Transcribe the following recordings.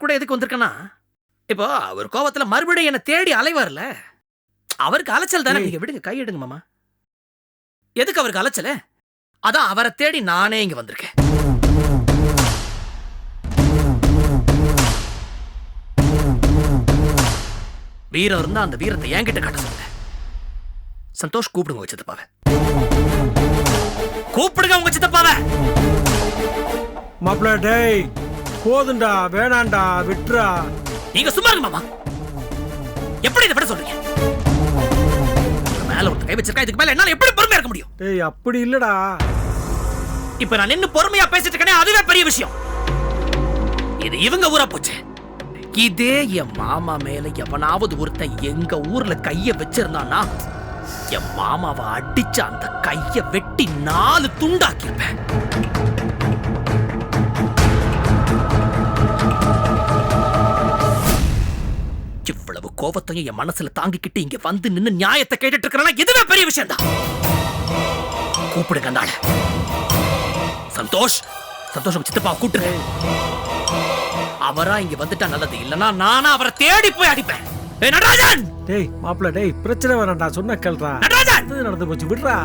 நான் கூட எதுக்கு வந்திருக்கேன்னா இப்போ அவர் கோவத்துல மறுபடியும் என்ன தேடி அலைவார்ல. அவருக்கு அலைச்சல் தானே? ஏய். நீங்க விடுங்க கை எடுங்க மாமா. எதுக்கு அவருக்கு அலைச்சல? அதான் அவரை தேடி நானே இங்க வந்திருக்கேன். வீரம் இருந்தா அந்த வீரத்தை என்கிட்ட காட்ட சொல்லுங்க. சந்தோஷ் கூப்பிடுங்க உங்க சித்தப்பாவை. கூப்பிடுங்க உங்க சித்தப்பாவை. மாப்பிள்ள டேய். போதுண்டா வேணாண்டா விட்டுறா நீங்க சும்மா இருங்க மாமா. எப்படி இதை விட சொல்றீங்க? மேல ஒரு கை வச்சிருக்கா இதுக்கு மேல என்னால எப்படி பொறுமையா இருக்க முடியும்? டேய் அப்படி இல்லடா. இப்ப நான் நின்னு பொறுமையா பேசிட்டு இருக்கேனே அதுவே பெரிய விஷயம். இது இவங்க ஊரா போச்சு. இதே என் மாமா மேல எவனாவது ஒருத்தன் எங்க ஊர்ல கைய வச்சிருந்தானா என் மாமாவை அடிச்ச அந்த கைய வெட்டி நாலு துண்டாக்கியிருப்பேன். கோபத்தையும் என் மனசுல தாங்கிக்கிட்டு இங்க வந்து நின்னு நியாயத்தை கேட்டுட்டு இருக்கிறேன்னா இதுவே பெரிய விஷயம் தான் கூப்பிடுங்க அந்த சந்தோஷ் சந்தோஷ் உங்க சித்தப்பா கூட்டுரு அவரா இங்க வந்துட்டா நல்லது. இல்லனா நானா அவரை தேடி போய் அடிப்பேன். ஏய் நடராஜன்! டேய் மாப்பிள்ள டேய் பிரச்சனை வேணாம்டா. சொன்ன கேள்றா. நடராஜன்! நடந்து போச்சு? விடுறா.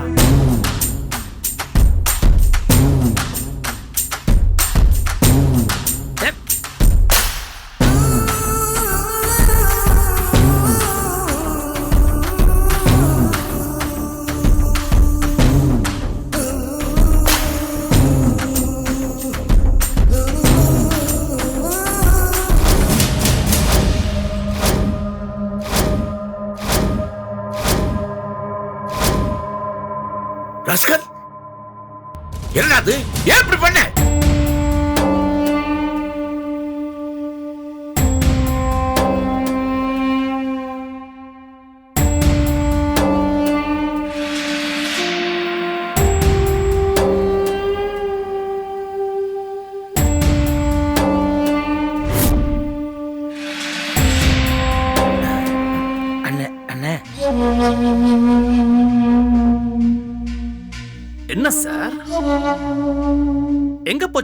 ரஸ்கல்? என்னடா அது? ஏன் இப்படி பண்ண?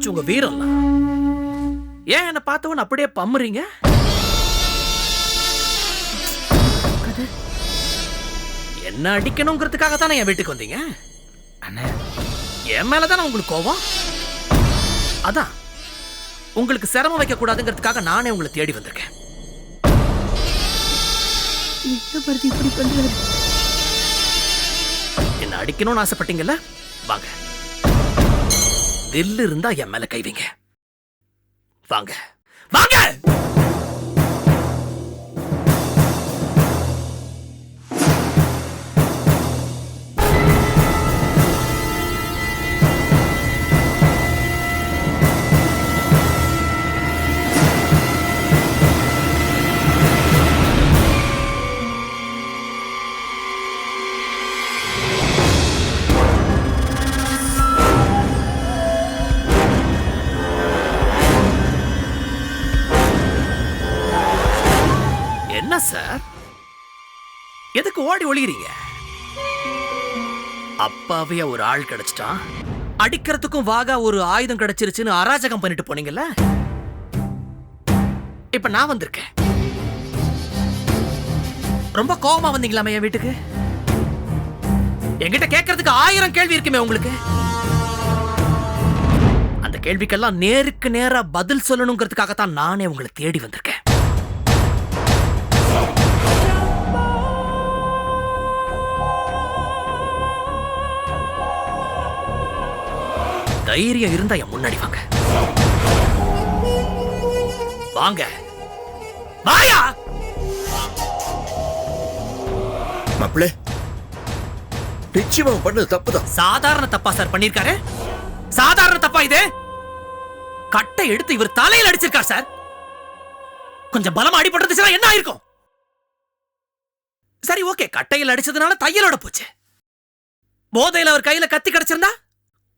போச்சு உங்க வீரம்லாம் ஏன் என்ன பார்த்தவன் அப்படியே பம்முறீங்க? என்ன அடிக்கணுங்கிறதுக்காக தானே என் வீட்டுக்கு வந்தீங்க? அண்ணே. என் மேல தானே உங்களுக்கு கோவம் அதான். உங்களுக்கு சிரமம் வைக்க கூடாதுங்கிறதுக்காக நானே உங்களை தேடி வந்திருக்கேன். என்ன அடிக்கணும்னு ஆசைப்பட்டீங்கல்ல? வாங்க. தில்லு இருந்தா என் மேல கைவிங்க வாங்க. வாங்க! எதுக்கு ஓடி ஒளிகிறீங்க அப்பாவே ஒரு ஆள் கிடைச்சிட்டான் அடிக்கிறதுக்கும் வாகா ஒரு ஆயுதம் கிடைச்சிருச்சுன்னு அராஜகம் பண்ணிட்டு போனீங்கல்ல? இப்ப நான் வந்திருக்கேன். ரொம்ப கோவமா வந்தீங்களாமே என் வீட்டுக்கு? என்கிட்ட கேட்கறதுக்கு ஆயிரம் கேள்வி இருக்குமே உங்களுக்கு? அந்த கேள்விக்கெல்லாம் நேருக்கு நேரா பதில் சொல்லணுங்கிறதுக்காகத்தான் நானே உங்களை தேடி வந்திருக்கேன். தைரியம் இருந்தா என் முன்னாடி வாங்க. வாங்க. வாயா! மாப்பிள்ள நிச்சயமா பண்ணது தப்புதான். சாதாரண தப்பா சார் பண்ணிருக்காரு சாதாரண தப்பா இது? கட்டை எடுத்து இவர் தலையில அடிச்சிருக்கார் சார். கொஞ்சம் பலமா அடிபட்டுச்சுன்னா என்ன ஆயிருக்கும்? சரி ஓகே. கட்டையில் அடிச்சதுனால தையலோட போச்சு. போதையில அவர் கையில கத்தி கிடைச்சிருந்தா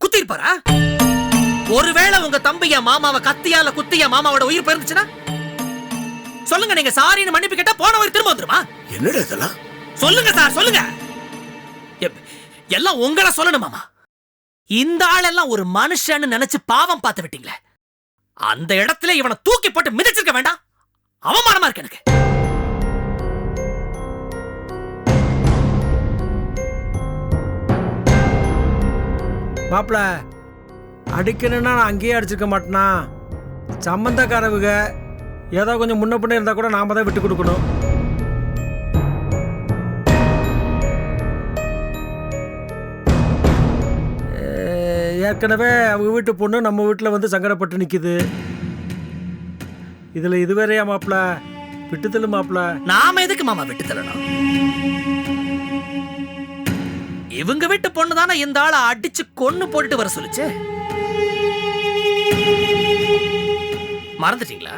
குத்தி இருப்பாரா ஒருவேளை உங்க தம்பி என் மாமாவை கத்தியால குத்தி என் மாமாவோட உயிர் போயிருந்துச்சுன்னா? சொல்லுங்க நீங்க சாரின்னு மன்னிப்பு கேட்டா போனவர் திரும்ப வந்துருமா? என்னடா இதெல்லாம்? சொல்லுங்க சார் சொல்லுங்க. எல்லாம் உங்களை சொல்லணும் மாமா. இந்த ஆளெல்லாம் ஒரு மனுஷன்னு நினைச்சு பாவம் பார்த்து விட்டீங்களே. அந்த இடத்துல இவனை தூக்கி போட்டு மிதிச்சிருக்க வேண்டாம். அவமானமா இருக்கு எனக்கு. மாப்பிள அடிக்கணும்னா நான் அங்கேயே அடிச்சிருக்க மாட்டேனா? சம்மந்தக்காரவுக ஏதோ கொஞ்சம் முன்ன பின்ன இருந்தால் கூட நாம தான் விட்டு கொடுக்கணும். ஏற்கனவே அவங்க வீட்டு பொண்ணு நம்ம வீட்டில் வந்து சங்கடப்பட்டு நிற்கிது இதில் இதுவேறையா மாப்பிள விட்டுத்தள்ளு மாப்பிள நாம எதுக்கு மாமா விட்டு தரணும் இவங்க வீட்டு பொண்ணு தானே இந்த ஆளை அடிச்சு கொன்னு போட்டுட்டு வர சொல்லுச்சு? மறந்துட்டீங்களா?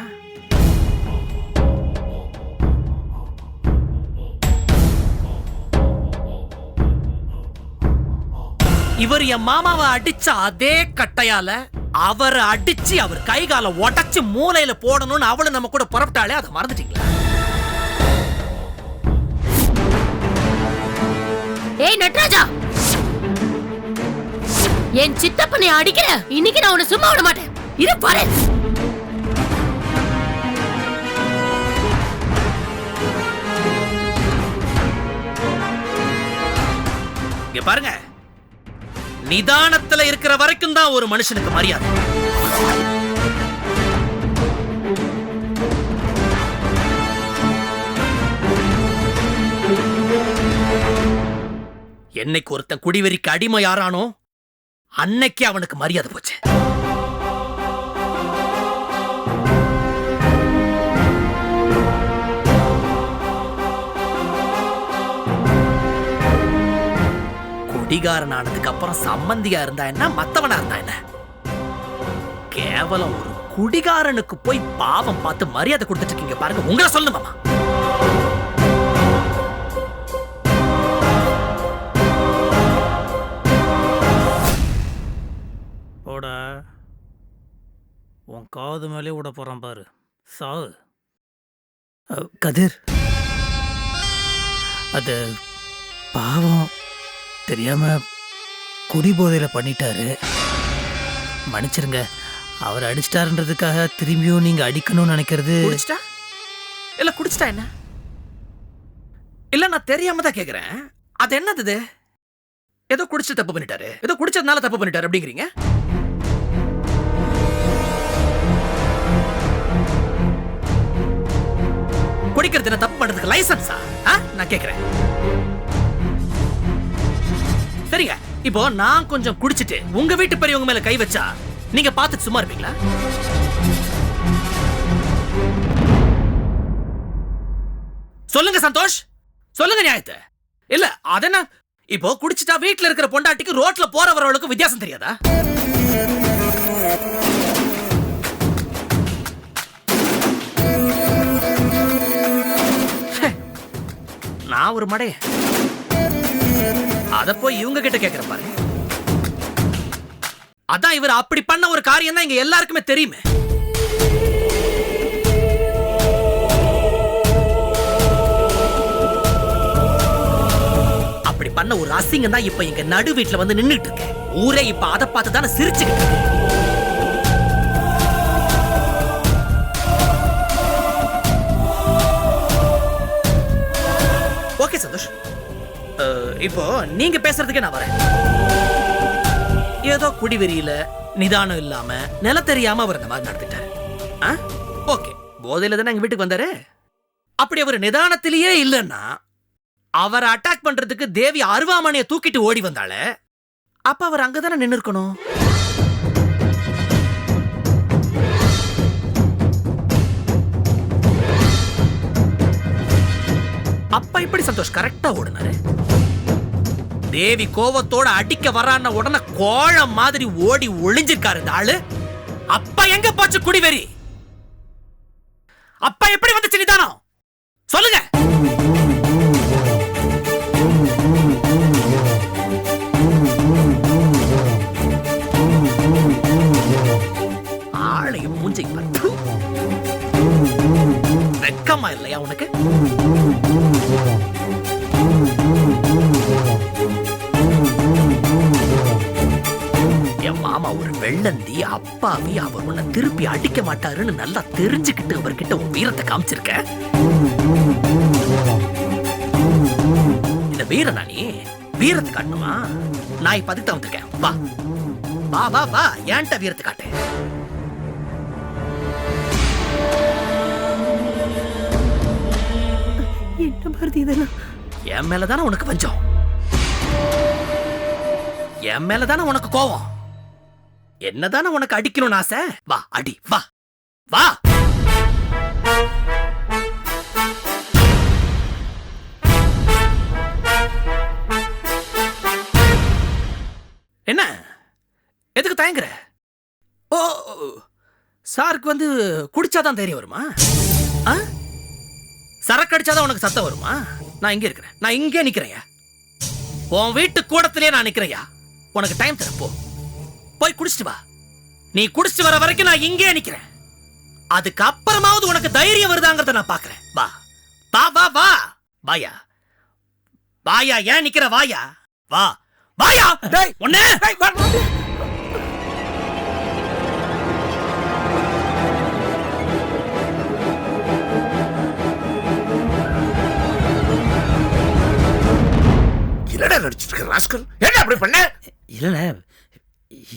இவர் என் மாமாவை அடிச்ச அதே கட்டையால அவரை அடிச்சு அவர் கை காலை உடைச்சு மூலையில போடணும்னு அவளை நம்ம கூட புறப்பட்டாலே அதை மறந்துட்டீங்களா? ஏய் நட்ராஜா! என் சித்தப்பனை அடிக்கிற? இன்னைக்கு நான் உன்னை சும்மா விட மாட்டேன். இரு பாரு. இங்க பாருங்க. நிதானத்துல இருக்கிற வரைக்கும் தான் ஒரு மனுஷனுக்கு மரியாதை. என்னைக்கு ஒருத்தன் குடிவெறிக்கு அடிமை யாரானோ அன்னைக்கு அவனுக்கு மரியாதை போச்சு. குடிகாரன் ஆனதுக்கு அப்புறம் சம்பந்தியா இருந்தா என்ன மத்தவனா இருந்தா என்ன? கேவலம் ஒரு குடிகாரனுக்கு போய் பாவம் பார்த்து மரியாதை கொடுத்துட்டு இருக்கீங்க பாருங்க உங்களை சொல்லுமாமா காது மேலே விட போறான் பாரு. சாவு கதிர். அது பாவம் தெரியாம குடிபோதையில பண்ணிட்டாரு. மன்னிச்சிருங்க அவர் அடிச்சிட்டாருன்றதுக்காக திரும்பியும் நீங்க அடிக்கணும்னு நினைக்கிறது குடிச்சிட்டா? இல்ல குடிச்சிட்டா என்ன? இல்ல நான் தெரியாம தான் கேக்குறேன். அது என்னது இது? ஏதோ குடிச்சு தப்பு பண்ணிட்டாரு. ஏதோ குடிச்சதுனால தப்பு பண்ணிட்டாரு அப்படிங்கிறீங்க? குடிக்கிறது என்ன தப்பு பண்றதுக்கு லைசன்ஸா நான் கேக்குறேன். சரிங்க. இப்போ நான் கொஞ்சம் குடிச்சிட்டு உங்க வீட்டு பெரியவங்க மேல கை வச்சா நீங்க பார்த்துட்டு சும்மா இருப்பீங்களா? சொல்லுங்க சந்தோஷ். சொல்லுங்க நியாயத்தை. இல்ல அதென்ன? இப்போ குடிச்சிட்டா வீட்டுல இருக்கிற பொண்டாட்டிக்கு ரோட்ல போற வித்தியாசம் தெரியாதா? ஒரு மடைய. அத போய் இவங்க கிட்ட கேக்குற பாரு அதான் இவர் அப்படி பண்ண ஒரு காரியம் தான் இங்க எல்லாருக்குமே தெரியுமே. அப்படி பண்ண ஒரு அசிங்கம் தான் இப்ப எங்க நடு வீட்டுல வந்து நின்னுட்டு இருக்கு. ஊரே இப்ப அதை பார்த்து தானே சிரிச்சுக்கிட்டு இருக்கு. இப்போ நீங்க பேசுறதுக்கே நான் வரேன். ஏதோ குடிவெறியில நிதானம் இல்லாம நில தெரியாம அவர் அந்த மாதிரி நடந்துட்டாரு. ஓகே. போதையில தானே எங்க வீட்டுக்கு வந்தாரு? அப்படி அவர் நிதானத்திலேயே இல்லைன்னா அவரை அட்டாக் பண்றதுக்கு தேவி அருவாமனைய தூக்கிட்டு ஓடி வந்தாளே? அப்ப அவர் அங்கதானே நின்னு இருக்கணும் அப்ப இப்படி சந்தோஷ் கரெக்டா ஓடுனாரு? தேவி கோவத்தோட அடிக்க வரான உடனே கோழம் மாதிரி ஓடி ஒளிஞ்சிருக்காரு இந்த ஆளு. அப்ப எங்க போச்சு குடிவெறி? அப்ப எப்படி வந்துச்சு நிதானம்? சொல்லுங்க. ஆளையும் மூஞ்சை வெக்கமா இல்லையா உனக்கு? அப்பாவி அவர் உன்னை திருப்பி அடிக்க மாட்டாருன்னு நல்லா தெரிஞ்சுக்கிட்டு அவர்கிட்ட உன் வீரத்தை காமிச்சிருக்க. இந்த வீரனா நீ? வீரத்தை காட்டணுமா? நான் இப்ப அதுக்கு வந்திருக்கேன். வா. வா வா வா. ஏன்ட்ட வீரத்தை காட்டு? என்ன பாரதி இதெல்லாம்? என் மேலதானே உனக்கு பஞ்சம்? என் மேலதானே உனக்கு கோவம்? என்னதானே உனக்கு அடிக்கணும்னு ஆசை? வா அடி வா. வா. என்ன? எதுக்கு தயங்குற? ஓ சாருக்கு வந்து குடிச்சாதான் தைரியம் வருமா? ஆ? சரக்கு அடிச்சாதான் உனக்கு சத்தம் வருமா? நான் இங்கே இருக்கிறேன். நான் இங்கே நிக்கிறேன்யா. உன் வீட்டு கூடத்திலே நான் நிக்கிறேன்யா. உனக்கு டைம் தரப்போ போ. போய் குடிச்சிட்டு வா. நீ குடிச்சிட்டு வர வரைக்கும் நான் இங்கே நிக்கிறேன். அதுக்கு அப்புறமாவது உனக்கு தைரியம் வருதாங்கிறத நான் பாக்குறேன் வா. வா வா வா. வாயா. வாயா ஏன் நிக்கிற வாயா? வா. வாயா. ஒண்ணு என்னடா நடிச்சிட்டு இருக்க ராஸ்கல்? என்ன அப்படி பண்ண? இல்லைண்ணே.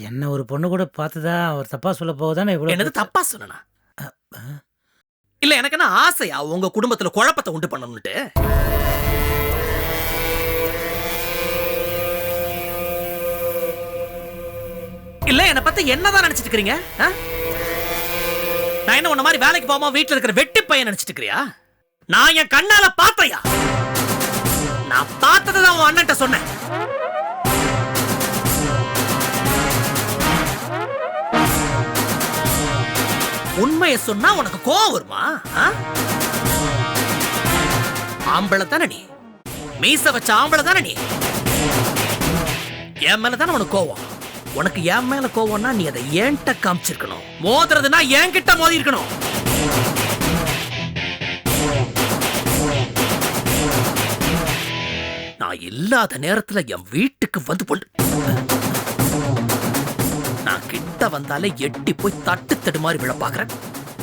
என்ன ஒரு பொண்ணு கூட பார்த்ததா? அவர் தப்பா சொல்ல போதானே இவ்வளோ என்னது தப்பா சொன்னா இல்ல எனக்கு என்ன ஆசையா? உங்க குடும்பத்துல குழப்பத்தை உண்டு பண்ணணும்னுட்டு? இல்ல என்ன பத்தி என்னதான் நினைச்சிட்டு இருக்கீங்க? நான் என்ன உன்ன மாதிரி வேலைக்கு போகாம வீட்டுல இருக்கிற வெட்டி பையன் நினைச்சிட்டு இருக்கிறியா? நான் என் கண்ணால பாத்தையா நான் பார்த்ததை தான் உன் அண்ணன்ட்ட சொன்னேன். உண்மையை சொன்னா உனக்கு கோவம் வருமா? ஆம்பளை தானே நீ. மீச வச்ச ஆம்பளை தானே நீ. என் மேல தானே உனக்கு கோவம்? உனக்கு என் மேல கோவம்னா நீ அதை ஏன்ட்ட காமிச்சிருக்கணும்? மோதுறதுன்னா என்கிட்ட மோதி இருக்கணும் நான் இல்லாத நேரத்துல என் வீட்டுக்கு வந்து பொண்ணு கிட்ட வந்தாலே எட்டி போய் தட்டு தடு மாதிரி விழ பாக்குறேன்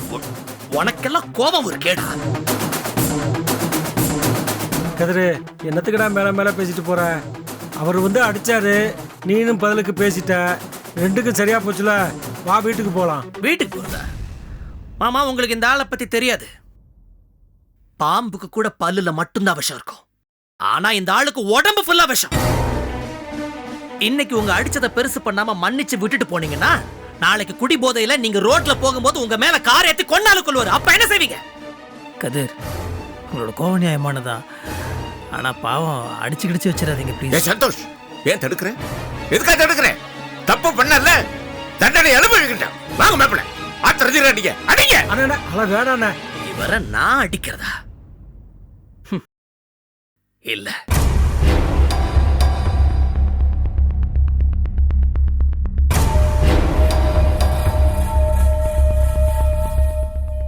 உ- உனக்கெல்லாம் கோபம் ஒரு கேடா. கதிரு என்னத்துக்குடா மேல மேல பேசிட்டு போற? அவர் வந்து அடிச்சாரு நீனும் பதிலுக்கு பேசிட்ட. ரெண்டுக்கும் சரியா போச்சுல வா வீட்டுக்கு போலாம். வீட்டுக்கு போறதா? மாமா உங்களுக்கு இந்த ஆளை பத்தி தெரியாது. பாம்புக்கு கூட பல்லுல மட்டும்தான் விஷம் இருக்கும். ஆனா இந்த ஆளுக்கு உடம்பு ஃபுல்லா விஷம். இன்னைக்கு உங்க அடிச்சதை பெருசு பண்ணாம மன்னிச்சு விட்டுட்டு போனீங்கன்னா நாளைக்கு குடி போதையில நீங்க ரோட்ல போகும்போது உங்க மேல கார் ஏத்தி கொண்டாலும் கொள்வாரு அப்ப என்ன செய்வீங்க? கதிர் உங்களோட கோவம் நியாயமானதா? ஆனா பாவம் அடிச்சு கிடிச்சு வச்சிடாதீங்க ஏ ப்ளீஸ் சந்தோஷ் ஏன் தடுக்கிற? எதுக்கா தடுக்கிற? தப்பு பண்ணல தண்டனை அனுபவிக்கிட்டேன் வாங்க மேப்பிள ஆத்திரத்தில் அடிங்க அடிங்க! அண்ணா அல வேணாண்ணே இவரை நான் அடிக்கிறதா? ஹம். இல்ல.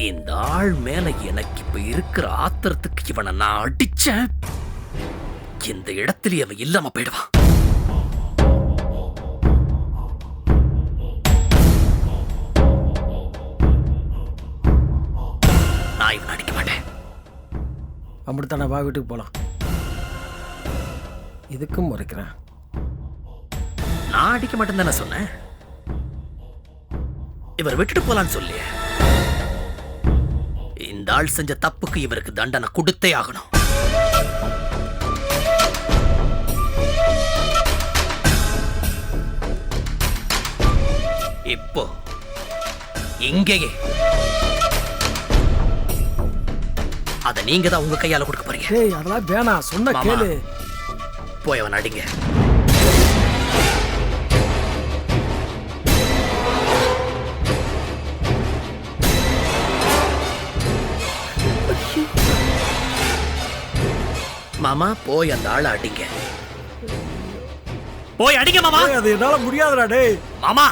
இந்த ஆள் மேல எனக்கு இப்ப இருக்கிற ஆத்திரத்துக்கு இவனை நான் அடிச்சேன். இந்த இடத்துல அவன் இல்லாம போயிடுவான். நான் இவனை அடிக்க மாட்டேன். அப்படித்தானே வா வீட்டுக்கு போலாம். இதுக்கும் முறைக்கிறேன். நான் அடிக்க மாட்டேன் தானே சொன்னேன்? இவர் விட்டுட்டு போலான்னு சொல்லி இந்த ஆள் செஞ்ச தப்புக்கு இவருக்கு தண்டனை கொடுத்தே ஆகணும். இப்போ இங்கேயே. அத நீங்க தான் உங்க கையால கொடுக்க போறீங்க. அதெல்லாம் வேணாம். சொன்ன. கேளு. போய் அவன் அடிங்க. மாமா போய் அந்த ஆளை அடிங்க. போய் அடிங்க மாமா. அது என்னால முடியாதுடா டேய். மாமா.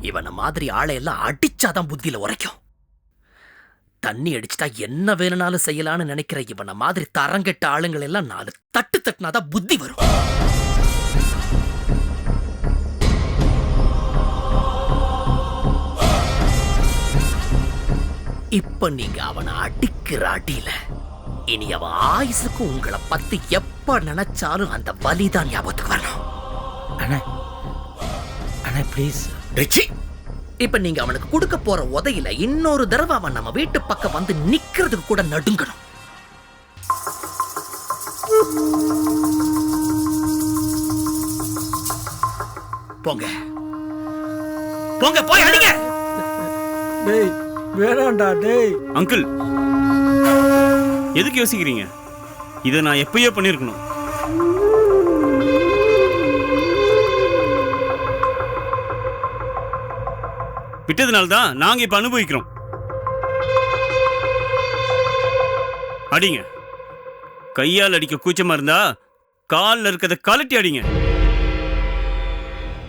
இவனை மாதிரி ஆளை எல்லாம் அடிச்சாதான் புத்தியில உரைக்கும். தண்ணி அடிச்சுட்டா என்ன வேணும்னாலும் செய்யலாம்னு நினைக்கிற இவனை மாதிரி தரங்கெட்ட ஆளுங்கள் எல்லாம் நாலு தட்டு தட்டினாதான் புத்தி வரும். இப்ப நீங்க அவனை அடிக்கிற அடியில இனி அவன் ஆயுசுக்கு உங்களை பத்தி எப்ப நினைச்சாலும் அந்த வலிதான் ஞாபகத்துக்கு வரணும். அண்ணே அண்ணே ப்ளீஸ் ரிச்சி இப்ப நீங்க அவனுக்கு கொடுக்க போற உதையில இன்னொரு தடவை அவன் நம்ம வீட்டு பக்கம் வந்து நிக்கிறதுக்கு கூட நடுங்கணும். போங்க. போங்க போய் அடிங்க. டேய் வேணாம்டா டேய். அங்கிள் எதுக்கு யோசிக்கிறீங்க? இதை நான் எப்பயோ பண்ணியிருக்கணும். விட்டதுனால தான் நாங்க இப்ப அனுபவிக்கிறோம். அடிங்க. கையால் அடிக்க கூச்சமா இருந்தா காலில் இருக்கிறத கலட்டி அடிங்க.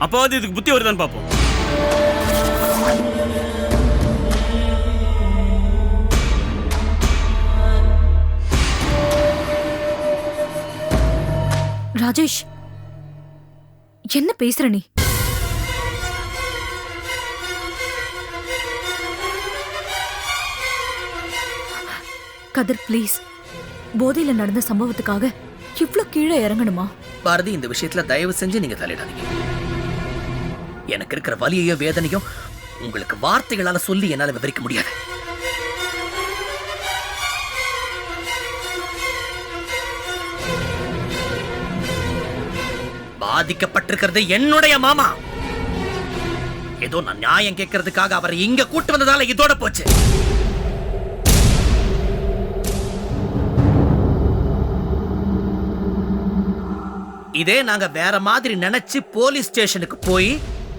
அப்பாவது இதுக்கு புத்தி வருதான்னு பார்ப்போம். ராஜேஷ் என்ன பேசுற நீ? கதிர் ப்ளீஸ் போதையில நடந்த சம்பவத்துக்காக இவ்ளோ கீழே இறங்கணுமா? பாரதி இந்த விஷயத்துல தயவு செஞ்சு நீங்க தலையிடாதீங்க. எனக்கு இருக்கிற வலியையோ வேதனையோ உங்களுக்கு வார்த்தைகளால சொல்லி என்னால விவரிக்க முடியாது. பாதிக்கப்பட்டிருக்கிறது என்னுடைய மாமா. ஏதோ நான் நியாயம் கேட்கறதுக்காக அவரை இங்க கூட்டு வந்ததால இதோட போச்சு. இதே நாங்க வேற மாதிரி நினைச்சு போலீஸ் ஸ்டேஷனுக்கு போய்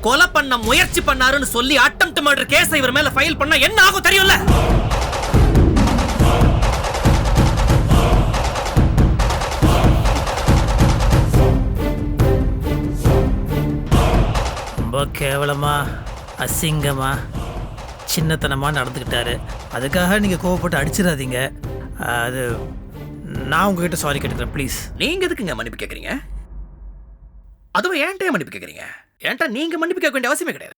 கொலை பண்ண முயற்சி பண்ணாருன்னு சொல்லி அட்டம் மர்டர் கேஸ் இவர் மேல ஃபைல் பண்ணா என்ன ஆகும் தெரியும்ல? ரொம்ப கேவலமா அசிங்கமா சின்னத்தனமா நடந்துக்கிட்டாரு. அதுக்காக நீங்கள் கோவப்பட்டு அடிச்சிடாதீங்க. அது நான் உங்ககிட்ட சாரி கேட்டுக்கிறேன் ப்ளீஸ் நீங்கள் எதுக்குங்க மன்னிப்பு கேட்குறீங்க அதுவும் ஏன்ட்டே மன்னிப்பு கேட்குறீங்க ஏன்டா நீங்க மன்னிப்பு கேட்க வேண்டிய அவசியமே கிடையாது.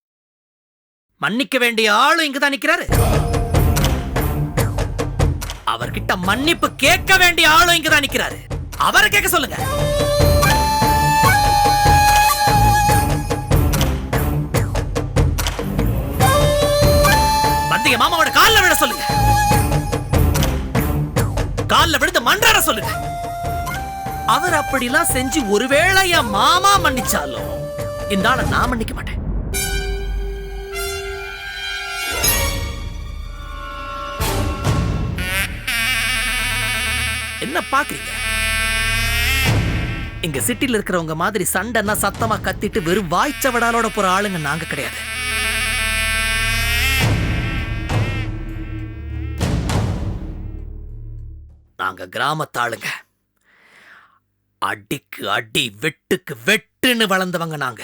மன்னிக்க வேண்டிய ஆளும் இங்கே தான் நிற்கிறாரு அவர்கிட்ட மன்னிப்பு கேட்க வேண்டிய ஆளும் இங்க தான் நிக்கிறாரு. அவரை கேட்க சொல்லுங்க. வந்து என் மாமாவோட கால்ல விட சொல்லுங்க. காலில் விழுந்து மன்றாட சொல்லுங்க. அவர் அப்படிலாம் செஞ்சு ஒருவேளை என் மாமா மன்னிச்சாலும் இந்த ஆளை நான் மன்னிக்க மாட்டேன். என்ன பாக்குறீங்க? இங்க சிட்டில இருக்கிறவங்க மாதிரி சண்டைன்னா சத்தமா கத்திட்டு வெறும் வாய்ச்சவடாலோட போற ஆளுங்க நாங்க கிடையாது. கிராமத்தாளுங்க. அடிக்கு அடி வெட்டுக்கு வெட்டுன்னு வளர்ந்தவங்க நாங்க.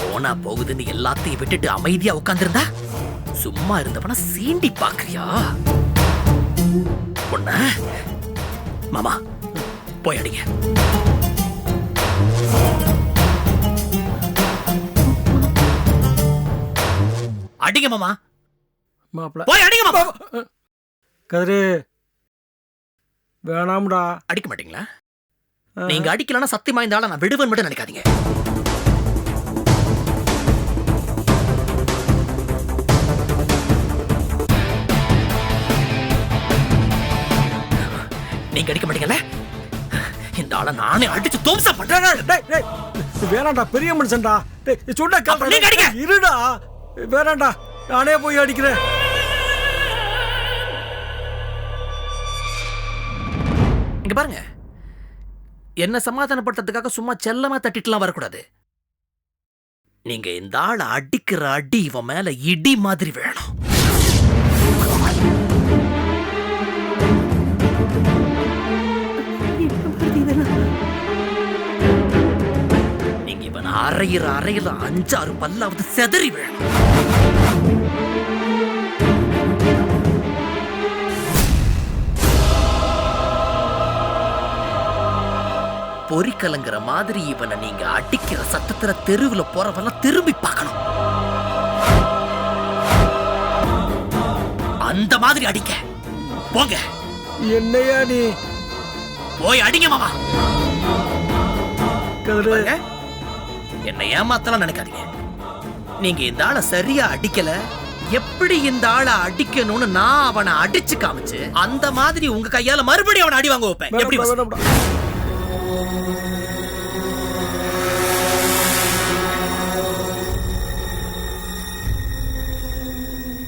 போனா போகுதுன்னு எல்லாத்தையும் விட்டுட்டு அமைதியா உட்கார்ந்திருந்தா சும்மா இருந்தவன சீண்டி பாக்குறியா பொண்ண மாமா போய் அடிங்க. அடிங்க மாமா. போய் அடிங்க மாமா. கதிரு வேணாம்டா. அடிக்க மாட்டீங்களா? நீங்க அடிக்கலன்னா சத்தியமா இந்த ஆளை நான் விடுவேன் மட்டும் நினைக்காதீங்க. நீங்க அடிக்க மாட்டீங்கல்ல? இந்த ஆளை நானே அடிச்சு துவம்சம் பண்றேன். வேணாம்டா பெரிய மனுஷன்டா. சொன்னா இருடா. வேணாம்டா நானே போய் அடிக்கிறேன். இங்க பாருங்க. என்ன சமாதானப்படுத்துறதுக்காக சும்மா செல்லமா தட்டிட்டுலாம் வரக்கூடாது. நீங்க இந்த ஆளை அடிக்கிற அடி இவன் மேல இடி மாதிரி வேணும். நீங்க இவன் அரையிற அறையில அஞ்சாறு பல்லாவது செதறி வேணும். பொறி கலங்குற மாதிரி இவனை நீங்க அடிக்கிற சத்தத்துல தெருவுல போறவெல்லாம் திரும்பி பார்க்கணும். அந்த மாதிரி அடிக்க. போங்க. என்னையா நீ? போய் அடிங்க மாமா. என்னை ஏமாத்தலாம் நினைக்காதீங்க. நீங்க இந்த ஆளை சரியா அடிக்கல. எப்படி இந்த ஆளை அடிக்கணும்னு நான் அவனை அடிச்சு காமிச்சு அந்த மாதிரி உங்க கையால மறுபடியும் அவனை அடி வாங்க வைப்பேன். எப்படி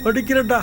படிக்கிறேன்டா